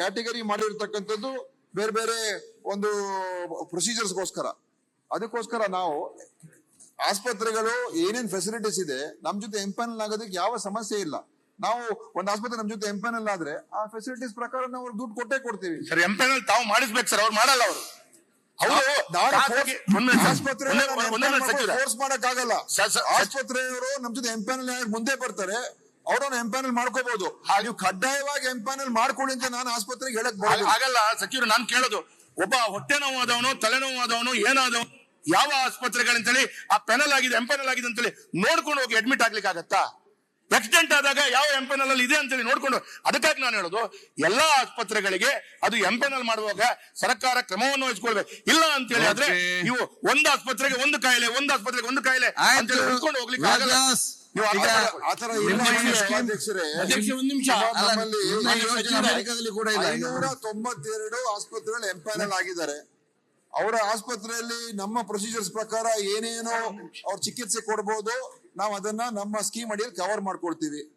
Category ಮಾಡಿರ್ತಕ್ಕಂಥದ್ದು ಬೇರೆ ಬೇರೆ ಒಂದು ಪ್ರೊಸೀಜರ್ಸ್ಗೋಸ್ಕರ ಅದಕ್ಕೋಸ್ಕರ ನಾವು ಆಸ್ಪತ್ರೆಗಳು ಏನೇನ್ ಫೆಸಿಲಿಟೀಸ್ ಇದೆ ನಮ್ ಜೊತೆ ಎಂಪನಲ್ ಆಗೋದಕ್ಕೆ ಯಾವ ಸಮಸ್ಯೆ ಇಲ್ಲ. ನಾವು ಒಂದು ಆಸ್ಪತ್ರೆ ನಮ್ ಜೊತೆ ಎಂಪನಲ್ ಆದ್ರೆ ಆ ಫೆಸಿಲಿಟೀಸ್ ಪ್ರಕಾರ ನಾವು ದುಡ್ಡು ಕೊಟ್ಟೇ ಕೊಡ್ತೀವಿ. ಸರ್ ಎಂಪೆನಲ್ ತಾವು ಮಾಡಿಸ್ಬೇಕು ಸರ್ ಅವ್ರು ಮಾಡಲ್ಲ ಅವರು. ಆಸ್ಪತ್ರೆ ಫೋರ್ಸ್ ಮಾಡಕ್ ಆಗಲ್ಲ ಆಸ್ಪತ್ರೆಯವರು ನಮ್ ಜೊತೆ ಎಂಪ್ಯಾನಲ್ ಮುಂದೆ ಬರ್ತಾರೆ. ಅವ್ರನ್ನ ಎಂಪ್ಯಾನಲ್ ಮಾಡ್ಕೋಬಹುದು ನೀವು ಕಡ್ಡಾಯವಾಗಿ ಎಂಪ್ಯಾನಲ್ ಮಾಡ್ಕೊಳ್ಳಿ ಅಂತ ನಾನು ಆಸ್ಪತ್ರೆಗೆ ಹೇಳಕ್ ಬರಲ್ಲ. ಆಗಲ್ಲ ಸಚಿವರು ನಾನು ಕೇಳೋದು ಒಬ್ಬ ಹೊಟ್ಟೆ ನೋವಾದವನು ತಲೆನೋವಾದವನು ಏನಾದವನು ಯಾವ ಆಸ್ಪತ್ರೆಗಳಂತೇಳಿ ಆ ಪೆನಲ್ ಆಗಿದೆ ಎಂಪೆನಲ್ ಆಗಿದೆ ಅಂತೇಳಿ ನೋಡ್ಕೊಂಡು ಹೋಗಿ ಅಡ್ಮಿಟ್ ಆಗ್ಲಿಕ್ಕೆ ಆಗತ್ತಾ ಆಕ್ಸಿಡೆಂಟ್ ಆದಾಗ ಯಾವ ಎಂಪೆನಲ್ ಅಲ್ಲಿ ಇದೆ ಅಂತೇಳಿ ನೋಡ್ಕೊಂಡು ಅದಕ್ಕಾಗಿ ನಾನು ಹೇಳೋದು ಎಲ್ಲಾ ಆಸ್ಪತ್ರೆಗಳಿಗೆ ಅದು ಎಂಪೆನಲ್ ಮಾಡುವಾಗ ಸರ್ಕಾರ ಕ್ರಮವನ್ನು ವಹಿಸ್ಕೊಳ್ಬೇಕು ಇಲ್ಲ ಅಂತೇಳಿ ಆದ್ರೆ Okay. ನೀವು ಒಂದು ಆಸ್ಪತ್ರೆಗೆ ಒಂದು ಕಾಯಿಲೆ ಒಂದು ಆಸ್ಪತ್ರೆಗೆ ಒಂದು ಕಾಯಿಲೆ ಆಯ್ತು. ಅಂತೇಳಿ ಉಳ್ಕೊಂಡು ಹೋಗ್ಲಿಕ್ಕೆ ಆಗಲ್ಲ ರಾಜಾಸ್, ನೀವು ಆತರ- ಆತರ ಇಲ್ಲ ನಿಮ್ಮ ಮಾನ್ಯ ಅಧ್ಯಕ್ಷರೇ. ಅಧ್ಯಕ್ಷ ನಿಮಿಷ. ನಮ್ಮಲ್ಲಿ ನಿಮ್ಮ ಕೂಡ ಇಲ್ಲ. ಈಗ. ಐನೂರ ತೊಂಬತ್ತೆರಡು ಆಸ್ಪತ್ರೆಗಳು ಎಂಪ್ಯಾನಲ್ ಆಗಿದ್ದಾರೆ. ಅವರ ಆಸ್ಪತ್ರೆಯಲ್ಲಿ ನಮ್ಮ ಪ್ರೊಸೀಜರ್ಸ್ ಪ್ರಕಾರ ಏನೇನೋ ಅವ್ರ ಚಿಕಿತ್ಸೆ ಕೊಡ್ಬೋದು. ನಾವು ಅದನ್ನ ನಮ್ಮ ಸ್ಕೀಮ್ ಅಡಿಯಲ್ಲಿ ಕವರ್ ಮಾಡ್ಕೊಳ್ತೀವಿ.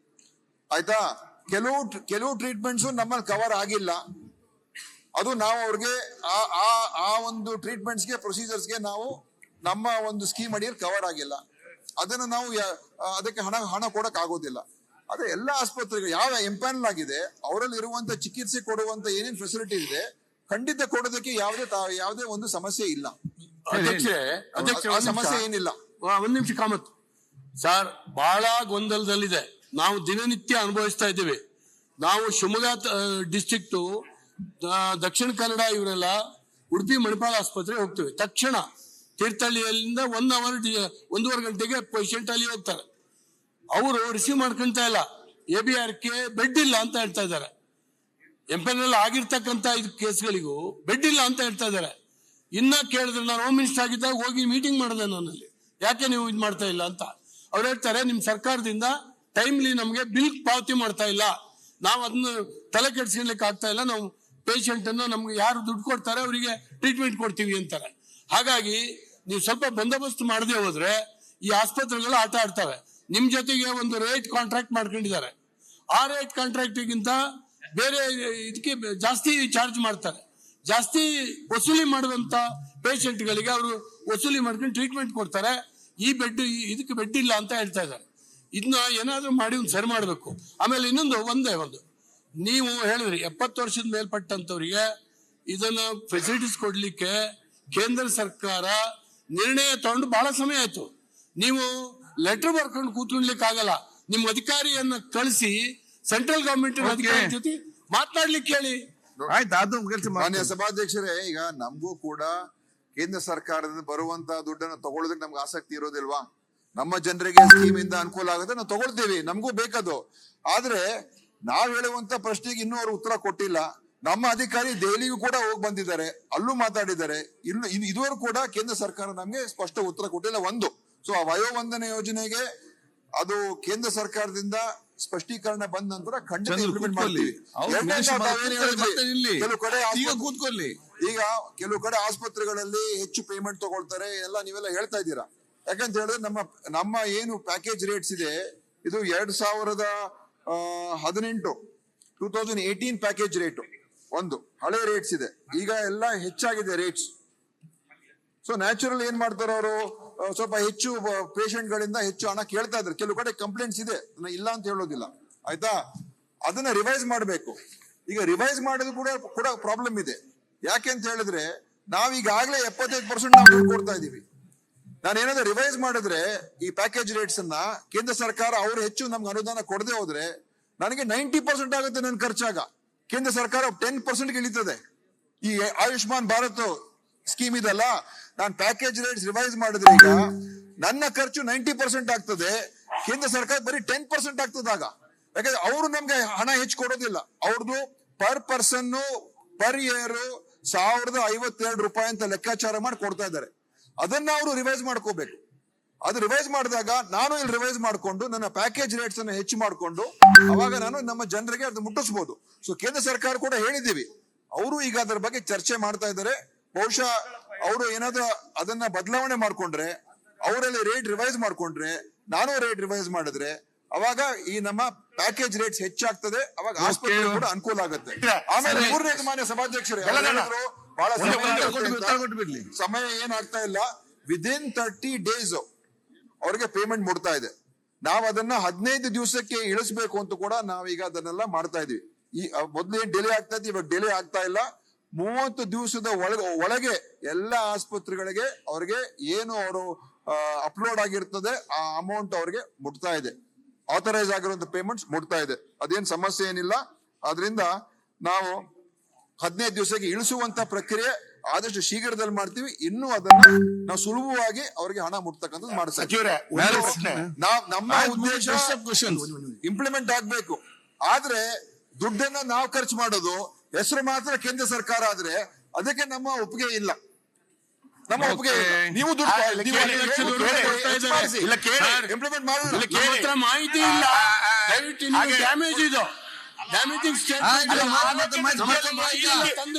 ಆಯ್ತಾ? ಕೆಲವು ಕೆಲವು ಟ್ರೀಟ್ಮೆಂಟ್ಸ್ ನಮ್ಮಲ್ಲಿ ಕವರ್ ಆಗಿಲ್ಲ. ಅದು ನಾವು ಅವ್ರಿಗೆ ಆ ಆ ಆ ಒಂದು ಟ್ರೀಟ್ಮೆಂಟ್ಸ್ಗೆ ಪ್ರೊಸೀಜರ್ಸ್ಗೆ ನಾವು ನಮ್ಮ ಒಂದು ಸ್ಕೀಮ್ ಅಡಿಯಲ್ಲಿ ಕವರ್ ಆಗಿಲ್ಲ. ಅದನ್ನು ನಾವು ಅದಕ್ಕೆ ಹಣ ಹಣ ಕೊಡಕ್ ಆಗೋದಿಲ್ಲ. ಅದೇ ಎಲ್ಲ ಆಸ್ಪತ್ರೆಗಳು ಯಾವ ಎಂಪ್ಯಾನಲ್ ಆಗಿದೆ ಅವರಲ್ಲಿ ಇರುವಂತ ಚಿಕಿತ್ಸೆ ಕೊಡುವಂತ ಏನೇನ್ ಫೆಸಿಲಿಟಿ ಇದೆ ಖಂಡಿತ ಕೊಡೋದಕ್ಕೆ ಯಾವುದೇ ಯಾವುದೇ ಒಂದು ಸಮಸ್ಯೆ ಇಲ್ಲ. ಸಮಸ್ಯೆ ಏನಿಲ್ಲ. ಒಂದ್ ನಿಮಿಷ ಕಾಮತ್. ಸರ್ ಬಹಳ ಗೊಂದಲದಲ್ಲಿದೆ. ನಾವು ದಿನನಿತ್ಯ ಅನುಭವಿಸ್ತಾ ಇದ್ದೀವಿ. ನಾವು ಶಿವಮೊಗ್ಗ ಡಿಸ್ಟಿಕ್ಟು ದಕ್ಷಿಣ ಕನ್ನಡ ಇವರೆಲ್ಲ ಉಡುಪಿ ಮಣಿಪಾಲ್ ಆಸ್ಪತ್ರೆಗೆ ಹೋಗ್ತೇವೆ. ತಕ್ಷಣ ತೀರ್ಥಹಳ್ಳಿಯಿಂದ ಒನ್ ಅವರ್ ಒಂದೂವರೆ ಗಂಟೆಗೆ ಪೇಷಂಟ್ ಅಲ್ಲಿ ಹೋಗ್ತಾರೆ. ಅವರು ರಿಸೀವ್ ಮಾಡ್ಕೊಂತ ಇಲ್ಲ. A B R K bed ಇಲ್ಲ ಅಂತ ಹೇಳ್ತಾ ಇದ್ದಾರೆ. ಎಂಪೆನಲ್ ಆಗಿರ್ತಕ್ಕಂಥ ಇದು ಕೇಸ್ಗಳಿಗೂ ಬೆಡ್ ಇಲ್ಲ ಅಂತ ಹೇಳ್ತಾ ಇದ್ದಾರೆ. ಇನ್ನ ಕೇಳಿದ್ರೆ ನಾನು ಹೋಮ್ ಮಿನಿಸ್ಟರ್ ಆಗಿದ್ದಾಗ ಹೋಗಿ ಮೀಟಿಂಗ್ ಮಾಡಿದೆ ನನ್ನಲ್ಲಿ. ಯಾಕೆ ನೀವು ಇದು ಮಾಡ್ತಾ ಇಲ್ಲ ಅಂತ? ಅವ್ರು ಹೇಳ್ತಾರೆ, ನಿಮ್ ಸರ್ಕಾರದಿಂದ ಟೈಮ್ಲಿ ನಮಗೆ ಬಿಲ್ ಪಾವತಿ ಮಾಡ್ತಾ ಇಲ್ಲ. ನಾವು ಅದನ್ನ ತಲೆ ಕೆಡಿಸ್ಕೊಳ್ಲಿಕ್ಕೆ ಆಗ್ತಾ ಇಲ್ಲ. ನಾವು ಪೇಷಂಟ್ ಅನ್ನು ನಮ್ಗೆ ಯಾರು ದುಡ್ಡು ಕೊಡ್ತಾರೆ, ಅವರಿಗೆ ಟ್ರೀಟ್ಮೆಂಟ್ ಕೊಡ್ತೀವಿ ಅಂತಾರೆ. ಹಾಗಾಗಿ ನೀವು ಸ್ವಲ್ಪ ಬಂದೋಬಸ್ತ್ ಮಾಡದೆ ಹೋದ್ರೆ ಈ ಆಸ್ಪತ್ರೆಗಳು ಆಟ ಆಡ್ತವೆ ನಿಮ್ ಜೊತೆಗೆ ಒಂದು ರೇಟ್ ಕಾಂಟ್ರಾಕ್ಟ್ ಮಾಡ್ಕೊಂಡಿದ್ದಾರೆ. ಆ ರೇಟ್ ಕಾಂಟ್ರಾಕ್ಟ್ಗಿಂತ ಬೇರೆ ಇದಕ್ಕೆ ಜಾಸ್ತಿ ಚಾರ್ಜ್ ಮಾಡ್ತಾರೆ. ಜಾಸ್ತಿ ವಸೂಲಿ ಮಾಡುವಂತ ಪೇಷಂಟ್ಗಳಿಗೆ ಅವರು ವಸೂಲಿ ಮಾಡ್ಕೊಂಡು ಟ್ರೀಟ್ಮೆಂಟ್ ಕೊಡ್ತಾರೆ. ಈ ಬೆಡ್ ಇದಕ್ಕೆ ಬೆಡ್ ಇಲ್ಲ ಅಂತ ಹೇಳ್ತಾ ಇದ್ದಾರೆ. ಇದನ್ನ ಏನಾದರೂ ಮಾಡಿ ಒಂದು ಸರಿ ಮಾಡಬೇಕು. ಆಮೇಲೆ ಇನ್ನೊಂದು, ಒಂದೇ ಒಂದು. ನೀವು ಹೇಳಿದ್ರಿ, ಎಪ್ಪತ್ತು ವರ್ಷದ ಮೇಲ್ಪಟ್ಟಂತವರಿಗೆ ಇದನ್ನ ಫೆಸಿಲಿಟೀಸ್ ಕೊಡ್ಲಿಕ್ಕೆ ಕೇಂದ್ರ ಸರ್ಕಾರ ನಿರ್ಣಯ ತಗೊಂಡು ಬಹಳ ಸಮಯ ಆಯ್ತು. ನೀವು ಲೆಟರ್ ಬರ್ಕೊಂಡು ಕೂತ್ಕೊಳ್ಲಿಕ್ಕೆ ಆಗಲ್ಲ ನಿಮ್ಮ ಅಧಿಕಾರಿಯನ್ನ ಕಳಿಸಿ ಸೆಂಟ್ರಲ್ ಗವರ್ಮೆಂಟ್ ಅಧಿಕಾರಿ ಜೊತೆ ಮಾತನಾಡ್ಲಿಕ್ಕೆ ಹೇಳಿ. ಆಯ್ತು ಅದು ಕೆಲಸ ಮಾನ್ಯ ಸಭಾಧ್ಯಕ್ಷರೇ ಈಗ ನಮಗೂ ಕೂಡ ಕೇಂದ್ರ ಸರ್ಕಾರದಿಂದ ಬರುವಂತ ದುಡ್ಡನ್ನು ತಗೊಳ್ಳೋದಕ್ಕೆ ನಮ್ಗೆ ಆಸಕ್ತಿ ಇರೋದಿಲ್ವಾ? ನಮ್ಮ ಜನರಿಗೆ ಸ್ಕೀಮ್ ಇಂದ ಅನುಕೂಲ ಆಗುತ್ತೆ ನಾವು ತಗೊಳ್ತೀವಿ. ನಮಗೂ ಬೇಕದು. ಆದ್ರೆ ನಾವ್ ಹೇಳುವಂತ ಪ್ರಶ್ನೆಗೆ ಇನ್ನೂ ಅವ್ರು ಉತ್ತರ ಕೊಟ್ಟಿಲ್ಲ. ನಮ್ಮ ಅಧಿಕಾರಿ ದೆಹಲಿಗೂ ಕೂಡ ಹೋಗಿ ಬಂದಿದ್ದಾರೆ. ಅಲ್ಲೂ ಮಾತಾಡಿದ್ದಾರೆ. ಇನ್ನು ಇನ್- ಇದುವರೆಗೂ ಕೂಡ ಕೇಂದ್ರ ಸರ್ಕಾರ ನಮ್ಗೆ ಸ್ಪಷ್ಟ ಉತ್ತರ ಕೊಟ್ಟಿಲ್ಲ ಒಂದು. ಸೊ ಆ ವಯೋವಂದನೆ ಯೋಜನೆಗೆ ಅದು ಕೇಂದ್ರ ಸರ್ಕಾರದಿಂದ ಸ್ಪಷ್ಟೀಕರಣ ಬಂದ ನಂತರ ಖಂಡಿತ ಇಂಪ್ಲಿಮೆಂಟ್ ಮಾಡ್ತೀವಿ. ಇಲ್ಲಿ. ಕೆಲವು ಕಡೆ ಕೂತ್ಕೊಳ್ಳಿ. ಈಗ ಕೆಲವು ಕಡೆ ಆಸ್ಪತ್ರೆಗಳಲ್ಲಿ ಹೆಚ್ಚು ಪೇಮೆಂಟ್ ತಗೊಳ್ತಾರೆ. ಎಲ್ಲ ನೀವೆಲ್ಲ ಹೇಳ್ತಾ ಇದ್ದೀರಾ? ಯಾಕಂತ ಹೇಳಿದ್ರೆ ನಮ್ಮ ನಮ್ಮ ಏನು ಪ್ಯಾಕೇಜ್ ರೇಟ್ಸ್ ಇದೆ ಇದು ಎರಡ್ ಸಾವಿರದ ಹದಿನೆಂಟು. Two thousand eighteen package rate ಒಂದು, ಹಳೆ ರೇಟ್ಸ್ ಇದೆ. ಈಗ ಎಲ್ಲ ಹೆಚ್ಚಾಗಿದೆ ರೇಟ್ಸ್ ಸೊ ನ್ಯಾಚುರಲ್ ಏನ್ ಮಾಡ್ತಾರೆ ಅವರು ಸ್ವಲ್ಪ ಹೆಚ್ಚು ಪೇಷಂಟ್ ಗಳಿಂದ ಹೆಚ್ಚು ಹಣ ಕೇಳ್ತಾ ಇದ್ದಾರೆ. ಕೆಲವು ಕಡೆ ಕಂಪ್ಲೇಂಟ್ಸ್ ಇದೆ. ಇಲ್ಲ ಅಂತ ಹೇಳೋದಿಲ್ಲ. ಆಯ್ತಾ? ಅದನ್ನ ರಿವೈಸ್ ಮಾಡಬೇಕು. ಈಗ ರಿವೈಸ್ ಮಾಡೋದು ಕೂಡ ಕೂಡ ಪ್ರಾಬ್ಲಮ್ ಇದೆ. ಯಾಕೆ ಅಂತ ಹೇಳಿದ್ರೆ, ನಾವೀಗಾಗಲೇ ಎಪ್ಪತ್ತೈದು ಪರ್ಸೆಂಟ್ ನಾವು ಕೊಡ್ತಾ ಇದೀವಿ ನಾನು ಏನಾದ್ರು ರಿವೈಸ್ ಮಾಡಿದ್ರೆ, ಈ ಪ್ಯಾಕೇಜ್ ರೇಟ್ಸ್ ಅನ್ನ ಕೇಂದ್ರ ಸರ್ಕಾರ ಅವರು ಹೆಚ್ಚು ನಮ್ಗೆ ಅನುದಾನ ಕೊಡದೆ ಹೋದ್ರೆ, ನನಗೆ ನೈಂಟಿ ಪರ್ಸೆಂಟ್ ಆಗುತ್ತೆ ನನ್ನ ಖರ್ಚಾಗ. ಕೇಂದ್ರ ಸರ್ಕಾರ ಟೆನ್ ಪರ್ಸೆಂಟ್ ಇಳಿತದೆ ಈ ಆಯುಷ್ಮಾನ್ ಭಾರತ್ ಸ್ಕೀಮ್ ಇದಲ್ಲ, ನಾನು ಪ್ಯಾಕೇಜ್ ರೇಟ್ಸ್ ರಿವೈಸ್ ಮಾಡಿದ್ರೆ ಈಗ ನನ್ನ ಖರ್ಚು ನೈಂಟಿ ಪರ್ಸೆಂಟ್ ಆಗ್ತದೆ. ಕೇಂದ್ರ ಸರ್ಕಾರ ಬರೀ ಟೆನ್ ಪರ್ಸೆಂಟ್ ಆಗ್ತದಾಗ ಯಾಕಂದ್ರೆ ಅವರು ನಮ್ಗೆ ಹಣ ಹೆಚ್ಚು ಕೊಡೋದಿಲ್ಲ. ಅವ್ರದ್ದು ಪರ್ ಪರ್ಸನ್ ಪರ್ ಇಯರ್ ಸಾವಿರದ ಐವತ್ತೆರಡು ರೂಪಾಯಿ ಅಂತ ಲೆಕ್ಕಾಚಾರ ಮಾಡಿ ಕೊಡ್ತಾ ಇದ್ದಾರೆ. ಅದನ್ನ ಅವರು ರಿವೈಸ್ ಮಾಡ್ಕೋಬೇಕು. ಅದು ರಿವೈಸ್ ಮಾಡಿದಾಗ ನಾನು ಇಲ್ಲಿ ರಿವೈಸ್ ಮಾಡಿಕೊಂಡು ನನ್ನ ಪ್ಯಾಕೇಜ್ ರೇಟ್ಸ್ ಅನ್ನು ಹೆಚ್ಚು ಮಾಡಿಕೊಂಡು ಅವಾಗ ನಾನು ನಮ್ಮ ಜನರಿಗೆ ಅದು ಮುಟ್ಟಿಸಬಹುದು ಸೊ ಕೇಂದ್ರ ಸರ್ಕಾರ ಕೂಡ ಹೇಳಿದ್ದೀವಿ. ಅವರು ಈಗ ಅದರ ಬಗ್ಗೆ ಚರ್ಚೆ ಮಾಡ್ತಾ ಇದ್ದಾರೆ. ಬಹುಶಃ ಅವರು ಏನಾದ್ರೂ ಅದನ್ನ ಬದಲಾವಣೆ ಮಾಡ್ಕೊಂಡ್ರೆ ಅವರಲ್ಲಿ ರೇಟ್ ರಿವೈಸ್ ಮಾಡ್ಕೊಂಡ್ರೆ ನಾನು ರೇಟ್ ರಿವೈಸ್ ಮಾಡಿದ್ರೆ ಅವಾಗ ಈ ನಮ್ಮ ಪ್ಯಾಕೇಜ್ ರೇಟ್ಸ್ ಹೆಚ್ಚಾಗ್ತದೆ. ಅವಾಗ ಆಸ್ಪತ್ರೆ ಕೂಡ ಅನುಕೂಲ ಆಗುತ್ತೆ. ಆಮೇಲೆ ಮೂರನೇ ಮೂರನೇದು ಮಾನ್ಯ ಸಭಾಧ್ಯಕ್ಷರೇ ಬಹಳ. ಸಮಯ ಏನಾಗ್ತಾ ಇಲ್ಲ. ವಿದಿನ್ ತರ್ಟಿ ಡೇಸ್ ಅವ್ರಿಗೆ ಪೇಮೆಂಟ್ ಮುಡ್ತಾ ಇದೆ. ನಾವು ಅದನ್ನ ಹದಿನೈದು ದಿವಸಕ್ಕೆ ಇಳಿಸ್ಬೇಕು ಅಂತ ಕೂಡ ನಾವೀಗ ಅದನ್ನೆಲ್ಲ ಮಾಡ್ತಾ ಇದೀವಿ. ಈ ಮೊದ್ಲು ಏನ್ ಡಿಲೇ ಆಗ್ತಾ ಇತ್ತು, ಇವಾಗ ಡಿಲೇ ಆಗ್ತಾ ಇಲ್ಲ. ಮೂವತ್ತು ದಿವಸದ ಒಳಗೆ ಒಳಗೆ ಎಲ್ಲ ಆಸ್ಪತ್ರೆಗಳಿಗೆ ಅವ್ರಿಗೆ ಏನು ಅವರು ಅಪ್ಲೋಡ್ ಆಗಿರ್ತದೆ, ಆ ಅಮೌಂಟ್ ಅವ್ರಿಗೆ ಮುಟ್ತಾ ಇದೆ. ಆಥರೈಸ್ ಆಗಿರುವಂತ ಪೇಮೆಂಟ್ಸ್ ಮುಟ್ತಾ ಇದೆ. ಅದೇನ್ ಸಮಸ್ಯೆ ಏನಿಲ್ಲ. ಅದರಿಂದ ನಾವು ಹದಿನೈದು ದಿವಸಕ್ಕೆ ಇಳಿಸುವಂತ ಪ್ರಕ್ರಿಯೆ ಆದಷ್ಟು ಶೀಘ್ರದಲ್ಲಿ ಮಾಡ್ತೀವಿ. ಇನ್ನು ಅದನ್ನ ನಾವು ಸುಲಭವಾಗಿ ಅವರಿಗೆ ಹಣ ಮುಟ್ತಕ್ಕಂಥದ್ದು ಮಾಡ್ತೀವಿ ನಾವ್ ನಮ್ಮ ಉದ್ದೇಶ ಇಂಪ್ಲಿಮೆಂಟ್ ಆಗ್ಬೇಕು. ಆದ್ರೆ ದುಡ್ಡನ್ನ ನಾವು ಖರ್ಚು ಮಾಡೋದು ಹೆಸರು ಮಾತ್ರ ಕೇಂದ್ರ ಸರ್ಕಾರ ಆದ್ರೆ ಅದಕ್ಕೆ ನಮ್ಮ ಒಪ್ಪಿಗೆ ಇಲ್ಲ. ನಮ್ಮ ಒಪ್ಪಿಗೆ ನೀವು ದುಡ್ಡು. ಇಂಪ್ಲಿಮೆಂಟ್. ಹತ್ರ ಮಾಹಿತಿ ಇಲ್ಲ. ಡ್ಯಾಮೇಜ್ ಇದು. ಡ್ಯಾಮೇಜಿಂಗ್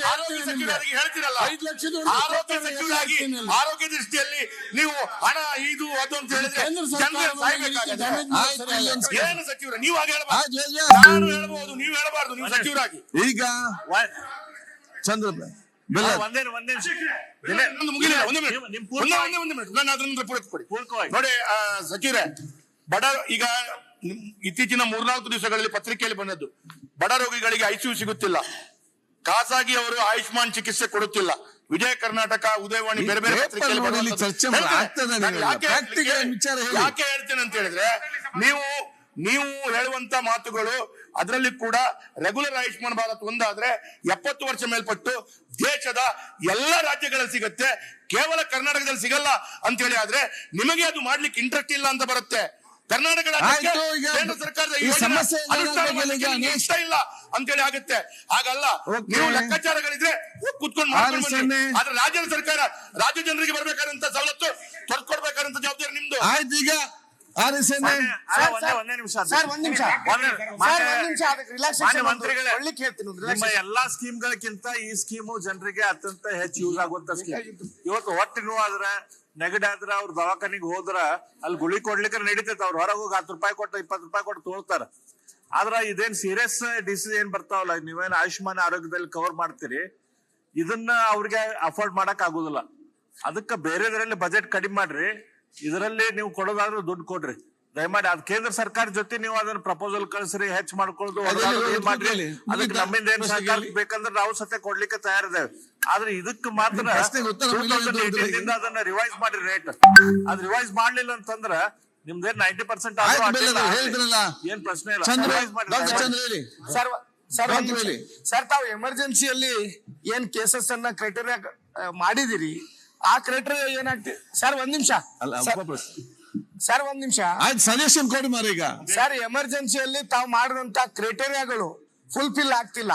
ಆರೋಗ್ಯ ಹೇಳ್ತಿರಲ್ಲ? ದೃಷ್ಟಿಯಲ್ಲಿ ನೀವು ಹಣ ಇದು ಅದು ಅಂತ ಹೇಳಿದ್ರೆ ಏನು ಸಚಿವರು? ನೀವು ಹಾಗೆ. ನಾನು ಹೇಳ್ಬಹುದು ನೀವು ಹೇಳಬಾರ್ದು ನೀವು ಸಚಿವರಾಗಿ. ಈಗ ಚಂದ್ರ ಒಂದೇ ಒಂದೇ ನಿಮಿಷ. ಒಂದು ಮುಗಿಲಿಲ್ಲ ಒಂದೇ ಮಿನಿಟ್ ನಿಮ್- ನಿಮ್ ಒಂದೇ ಒಂದೇ ಒಂದು ಮಿನಿಟ್ ನಾನು ಕೊಡಿ. ನೋಡಿ ಸಚಿವರೇ ಬಡ ಈಗ ಇತ್ತೀಚಿನ ಮೂರ್ನಾಲ್ಕು ದಿವಸಗಳಲ್ಲಿ ಪತ್ರಿಕೆಯಲ್ಲಿ ಬಂದದ್ದು. ಬಡ ರೋಗಿಗಳಿಗೆ ಐಸಿಯು ಸಿಗುತ್ತಿಲ್ಲ. ಖಾಸಗಿ ಅವರು ಆಯುಷ್ಮಾನ್ ಚಿಕಿತ್ಸೆ ಕೊಡುತ್ತಿಲ್ಲ. ವಿಜಯ ಕರ್ನಾಟಕ ಉದಯವಾಣಿ ಬೇರೆ ಬೇರೆ. ಯಾಕೆ ಹೇಳ್ತೇನೆ ಅಂತ ಹೇಳಿದ್ರೆ ನೀವು ನೀವು ಹೇಳುವಂತ ಮಾತುಗಳು ಅದರಲ್ಲಿ ಕೂಡ ರೆಗ್ಯುಲರ್ ಆಯುಷ್ಮಾನ್ ಭಾರತ್ ಒಂದಾದ್ರೆ ಎಪ್ಪತ್ತು ವರ್ಷ ಮೇಲ್ಪಟ್ಟು ದೇಶದ ಎಲ್ಲ ರಾಜ್ಯಗಳಲ್ಲಿ ಸಿಗುತ್ತೆ. ಕೇವಲ ಕರ್ನಾಟಕದಲ್ಲಿ ಸಿಗಲ್ಲ ಅಂತ ಹೇಳಿ ಆದ್ರೆ ನಿಮಗೆ ಅದು ಮಾಡ್ಲಿಕ್ಕೆ ಇಂಟ್ರೆಸ್ಟ್ ಇಲ್ಲ ಅಂತ ಬರುತ್ತೆ. ಕರ್ನಾಟಕ ಕೇಂದ್ರ ಸರ್ಕಾರದ ಇಷ್ಟ ಇಲ್ಲ ಅಂತೇಳಿ ಆಗುತ್ತೆ. ಹಾಗಲ್ಲ. ನೀವು ಲೆಕ್ಕಾಚಾರಗಳಿದ್ರೆ ಕುತ್ಕೊಂಡು ಮಾಡ್ಕೊಂಡು. ಆದ್ರೆ ರಾಜ್ಯ ಸರ್ಕಾರ ರಾಜ್ಯ ಜನರಿಗೆ ಬರ್ಬೇಕಾದಂತ ಸವಲತ್ತು ತೊಡ್ಕೊಡ್ಬೇಕಾದಂತ ಜವಾಬ್ದಾರಿ ನಿಮ್ದು. ಆಯ್ತು ಈಗ ಆರ್ ಎಸ್ ಒಂದೇ ಒಂದೇ ನಿಮಿಷ ಸರ್ ಒಂದ್ ನಿಮಿಷ. ಒಂದೇ- ಸರ್ ಮಾನ್ಯ- ನಿಮಿಷ ಅದಕ್ಕೆ ರಿಲ್ಯಾಕ್ಸೇಷನ್ ಮಂತ್ರಿಗಳೇ ಒಳ್ಳಿಕ್ ಹೇಳ್ತೀನಿ ನಿಮ್ಮ ಎಲ್ಲಾ ಸ್ಕೀಮ್ಗಳಕ್ಕಿಂತ ಈ ಸ್ಕೀಮು ಜನರಿಗೆ ಅತ್ಯಂತ ಹೆಚ್ಚು ಯೂಸ್ ಆಗುವಂತ ಸ್ಕೀಮ್. ಇವತ್ತು ಹೊಟ್ಟೆ ನೋವು ನೆಗಡಿ ಆದ್ರ ಅವ್ರ ದವಾಖಾನಿಗೆ ಹೋದ್ರ ಅಲ್ಲಿ ಗುಳಿ ಕೊಡ್ಲಿಕ್ಕೆ ನಡೀತೈತೆ. ಅವ್ರು ಹೊರಗೆ ಹೋಗಿ ಹತ್ತು ರೂಪಾಯಿ ಕೊಟ್ಟು ಇಪ್ಪತ್ತು ರೂಪಾಯಿ ಕೊಟ್ಟು ತೋಳ್ತಾರ. ಆದ್ರ ಇದೇನ್ ಸೀರಿಯಸ್ ಡಿಸೀಸ್ ಏನ್ ಬರ್ತಾವಲ್ಲ, ನೀವೇನ್ ಆಯುಷ್ಮಾನ್ ಆರೋಗ್ಯದಲ್ಲಿ ಕವರ್ ಮಾಡ್ತೀರಿ, ಇದನ್ನ ಅವ್ರಿಗೆ ಅಫೋರ್ಡ್ ಮಾಡಕ್ ಆಗುದಿಲ್ಲ. ಅದಕ್ಕೆ ಬೇರೆದ್ರಲ್ಲಿ ಬಜೆಟ್ ಕಡಿಮೆ ಮಾಡ್ರಿ, ಇದರಲ್ಲಿ ನೀವು ಕೊಡೋದಾದ್ರೂ ದುಡ್ಡು ಕೊಡ್ರಿ. ದಯಮಾಡಿ ಅದ್ ಕೇಂದ್ರ ಸರ್ಕಾರ ಜೊತೆ ನೀವು ಅದನ್ನ ಪ್ರಪೋಸಲ್ ಕಳ್ಸ್ರಿ ಹೆಚ್ಚ್ ಮಾಡ್ಕೊಳ್ಳೋದು ಮಾಡ್ರಿ. ಅದಕ್ಕೆ ನಮ್ಮಿಂದ ಏನ್ ಸಹಕಾರ. ಬೇಕಂದ್ರೆ ನಾವು ಸತ್ಯ ಕೊಡ್ಲಿಕ್ಕೆ ತಯಾರಿದ್ದೇವೆ. ಆದ್ರೆ ಇದಕ್ಕೆ ಮಾತ್ರ ಪ್ರಶ್ನೆಗೆ ಉತ್ತರ ಇಲ್ಲ ಅಂತ ಹೇಳಿದ್ರೆ ಈಗ. 2018 ಇಂದ ಅದನ್ನ ರಿವೈಸ್ ಮಾಡಿ ರೇಟ್ ಅದ್ ರಿವೈಸ್ ಮಾಡ್ಲಿಲ್ಲ ಅಂತಂದ್ರ ನಿಮ್ದೇನ್ ನೈಂಟಿ ಪರ್ಸೆಂಟ್. ಏನ್ ಪ್ರಶ್ನೆ ಇಲ್ಲ. ಸರ್ ಸರ್ ತಾವು ಎಮರ್ಜೆನ್ಸಿಯಲ್ಲಿ ಏನ್ ಕೇಸಸ್ ಅನ್ನ ಕ್ರೈಟೇರಿಯಾ ಮಾಡಿದಿರಿ ಆ ಕ್ರೈಟೇರಿಯಾ ಏನಾಗ್ತಿ ಸರ್ ಒಂದ್ ನಿಮಿಷ. ಅಲ್ಲ ಸರ್-. ಸರ್ ಒಂದ್ ನಿಮಿಷ. ಆಯ್ತು ಸಜೆಷನ್ ಕೊಡಿ ಮಾರ ಈಗ. ಸರ್ ಎಮರ್ಜೆನ್ಸಿಯಲ್ಲಿ ತಾವು ಮಾಡಿದಂತ ಕ್ರೈಟೇರಿಯಾಗಳು ಫುಲ್ಫಿಲ್ ಆಗ್ತಿಲ್ಲ.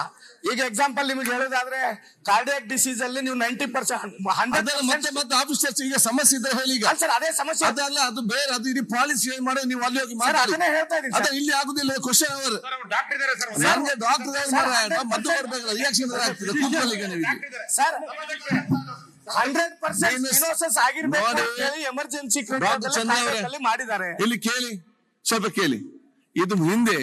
ಈಗ ಎಕ್ಸಾಂಪಲ್ ನಿಮ್ಗೆ ಹೇಳೋದಾದ್ರೆ ಕಾರ್ಡಿಯಾಕ್ ಡಿಸೀಸ್ ಅಲ್ಲಿ ನೀವು ನೈಂಟಿ ಪರ್ಸೆಂಟ್ ಹಂಡ್ರೆಡ್ ಅದನ್ನ ಮತ್ತೆ ಮತ್ತೆ ಆಫೀಸ್ ಈಗ ಸಮಸ್ಯೆ ಇದ್ರೆ ಹೇಳಿ ಈಗ. ಸರ್ ಅದೇ ಸಮಸ್ಯೆ. ಅದಲ್ಲ ಅದು ಬೇರೆ ಅದು ಇಡೀ ಪಾಲಿಸಿ ಏನ್ ಮಾಡೋದು ನೀವು ಅಲ್ಲಿ ಹೋಗಿ ಸರ್ ಮಾತಾಡಿ. ಅದನ್ನೇ ಹೇಳ್ತಾ ಇದ್ದೀನಿ ಅದ ಇಲ್ಲಿ ಆಗುದಿಲ್ಲ ಕ್ವಶನ್ ಅವರ್ ನನ್ಗೆ ಡಾಕ್ಟರ್ ಮತ್ತೆ ಬರ್ಬೇಕಲ್ಲ ರಿಯಾಕ್ಷನ್ ಆಗ್ತದೆ ಕೂತ್ಕೊಳ್ಳಿ ಈಗ ನೀವು ಇಲ್ಲಿ. ಸರ್ ಹಂಡ್ರೆಡ್ ಪರ್ಸೆಂಟ್ ಆಗಿರ್ಬೇಕು ಎಮರ್ಜೆನ್ಸಿ. ಮಾಡಿದ್ದಾರೆ. ಇಲ್ಲಿ ಕೇಳಿ ಸ್ವಲ್ಪ ಕೇಳಿ. ಇದು ಹಿಂದೆ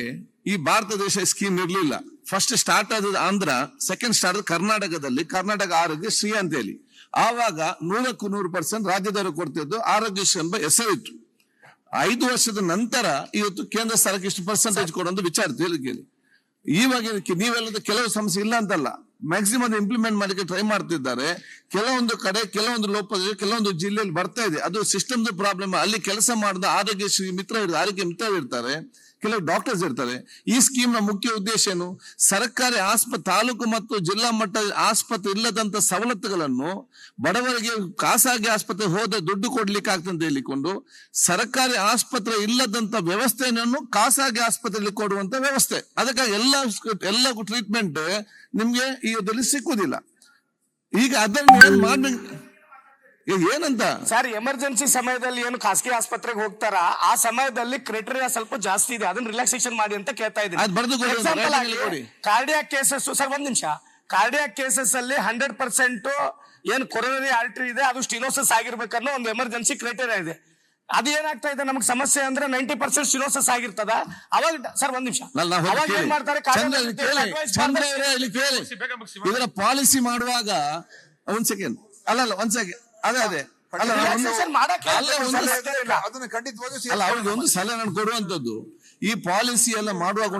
ಈ ಭಾರತ ದೇಶ ಸ್ಕೀಮ್ ಇರ್ಲಿಲ್ಲ. ಫಸ್ಟ್ ಸ್ಟಾರ್ಟ್ ಆದದ್ದು ಆಂಧ್ರ ಸೆಕೆಂಡ್ ಸ್ಟಾರ್ಟ್ ಕರ್ನಾಟಕದಲ್ಲಿ ಕರ್ನಾಟಕ ಆರೋಗ್ಯ ಶ್ರೀ ಅಂತ ಹೇಳಿ. ಆವಾಗ ನೂರಕ್ಕೂ ನೂರು ಪರ್ಸೆಂಟ್ ರಾಜ್ಯದವರು ಕೊಡ್ತಿದ್ದು ಆರೋಗ್ಯಶ್ರೀ ಎಂಬ ಹೆಸರಿತ್ತು ಐದು ವರ್ಷದ ನಂತರ ಇವತ್ತು ಕೇಂದ್ರ ಸರ್ಕಾರಕ್ಕೆ ಇಷ್ಟು ಪರ್ಸೆಂಟೇಜ್ ಕೊಡೋದು ವಿಚಾರ ತಿಳಿದು ಕೇಳಿ. ಇವಾಗ ನೀವೆಲ್ಲದ ಕೆಲವು ಸಮಸ್ಯೆ ಇಲ್ಲ ಅಂತಲ್ಲ. ಮ್ಯಾಕ್ಸಿಮಮ್ ಇಂಪ್ಲಿಮೆಂಟ್ ಮಾಡಲಿಕ್ಕೆ ಟ್ರೈ ಮಾಡ್ತಿದ್ದಾರೆ. ಕೆಲವೊಂದು ಕಡೆ, ಕೆಲವೊಂದು ಲೋಪದಲ್ಲಿ, ಕೆಲವೊಂದು ಜಿಲ್ಲೆಯಲ್ಲಿ ಬರ್ತಾ ಇದೆ. ಅದು ಸಿಸ್ಟಮ್ ಪ್ರಾಬ್ಲಮ್ ಅಲ್ಲಿ ಕೆಲಸ ಮಾಡಿದ ಆರೋಗ್ಯ ಮಿತ್ರ ಇರ್ತಾರೆ, ಆರೋಗ್ಯ ಮಿತ್ರ ಇರ್ತಾರೆ. ಕೆಲವು ಡಾಕ್ಟರ್ಸ್ ಇರ್ತಾರೆ. ಈ ಸ್ಕೀಮ್ನ ಮುಖ್ಯ ಉದ್ದೇಶ ಏನು? ಸರ್ಕಾರಿ ಆಸ್ಪತ್ರೆ ತಾಲೂಕು ಮತ್ತು ಜಿಲ್ಲಾ ಮಟ್ಟ ಆಸ್ಪತ್ರೆ ಇಲ್ಲದಂತ ಸವಲತ್ತುಗಳನ್ನು ಬಡವರಿಗೆ ಖಾಸಗಿ ಆಸ್ಪತ್ರೆ ಹೋದ ದುಡ್ಡು ಕೊಡ್ಲಿಕ್ಕೆ ಅಂತ ಹೇಳಿಕೊಂಡು, ಸರ್ಕಾರಿ ಆಸ್ಪತ್ರೆ ಇಲ್ಲದಂತ ವ್ಯವಸ್ಥೆಯನ್ನು ಖಾಸಗಿ ಆಸ್ಪತ್ರೆಯಲ್ಲಿ ಕೊಡುವಂತ ವ್ಯವಸ್ಥೆ. ಅದಕ್ಕಾಗಿ ಎಲ್ಲ ಎಲ್ಲ ಟ್ರೀಟ್ಮೆಂಟ್ ನಿಮ್ಗೆ ಈ ಇದರಲ್ಲಿ ಸಿಕ್ಕುದಿಲ್ಲ. ಈಗ ಅದನ್ನು ಏನ್ ಮಾಡ್ಬೇಕು? ಏನಂತ? ಸರ್ ಎಮರ್ಜೆನ್ಸಿ ಸಮಯದಲ್ಲಿ ಏನು ಖಾಸಗಿ ಆಸ್ಪತ್ರೆಗೆ ಹೋಗ್ತಾರ? ಆ ಸಮಯದಲ್ಲಿ ಕ್ರೈಟೀರಿಯಾ ಸ್ವಲ್ಪ ಜಾಸ್ತಿ ಇದೆ. ಅದನ್ನ ರಿಲ್ಯಾಕ್ಸೇಷನ್ ಮಾಡಿ ಅಂತ ಕೇಳ್ತಾ ಇದ್ದೀನಿ. ಕಾರ್ಡಿಯಾಕ್ ಕೇಸಸ್ ಸರ್ ಒಂದ್ ನಿಮಿಷ. ಕಾರ್ಡಿಯಾಕ್ ಕೇಸಸ್ ಅಲ್ಲಿ ಹಂಡ್ರೆಡ್ ಪರ್ಸೆಂಟ್ ಏನ್ ಕೊರೋನರಿ ಆರ್ಟ್ರಿ ಇದೆ ಅದು ಸ್ಟಿನೋಸಸ್ ಆಗಿರ್ಬೇಕನ್ನೋ ಒಂದು ಎಮರ್ಜೆನ್ಸಿ ಕ್ರೈಟೀರಿಯಾ ಇದೆ. ಅದು ಏನಾಗ್ತಾ ಇದೆ? ನಮಗೆ ಸಮಸ್ಯೆ ಅಂದ್ರೆ ನೈಂಟಿ ಪರ್ಸೆಂಟ್ ಸಿನೋಸಸ್ ಆಗಿರ್ತದ. ಅವಾಗ ಸರ್ ಒಂದ್ ನಿಮಿಷ. ಅವಾಗ ಏನ್ ಮಾಡ್ತಾರೆ? ಇದರ ಪಾಲಿಸಿ ಮಾಡುವಾಗ ಒಂದ್ ಸೆಕೆಂಡ್ ಅಲ್ಲ ಅಲ್ಲ ಒಂದ್ ಸೆಕೆಂಡ್ ಅದೇ ಅದೇ. ಅದನ್ನ ಖಂಡಿತವಾಗಿ ಅಲ್ಲ ಅವ್ರಿಗೆ ಒಂದು ಸಲಹೆ ನಾನು ಕೊಡುವಂತದ್ದು ಈ ಪಾಲಿಸಿ ಎಲ್ಲ ಮಾಡುವಾಗ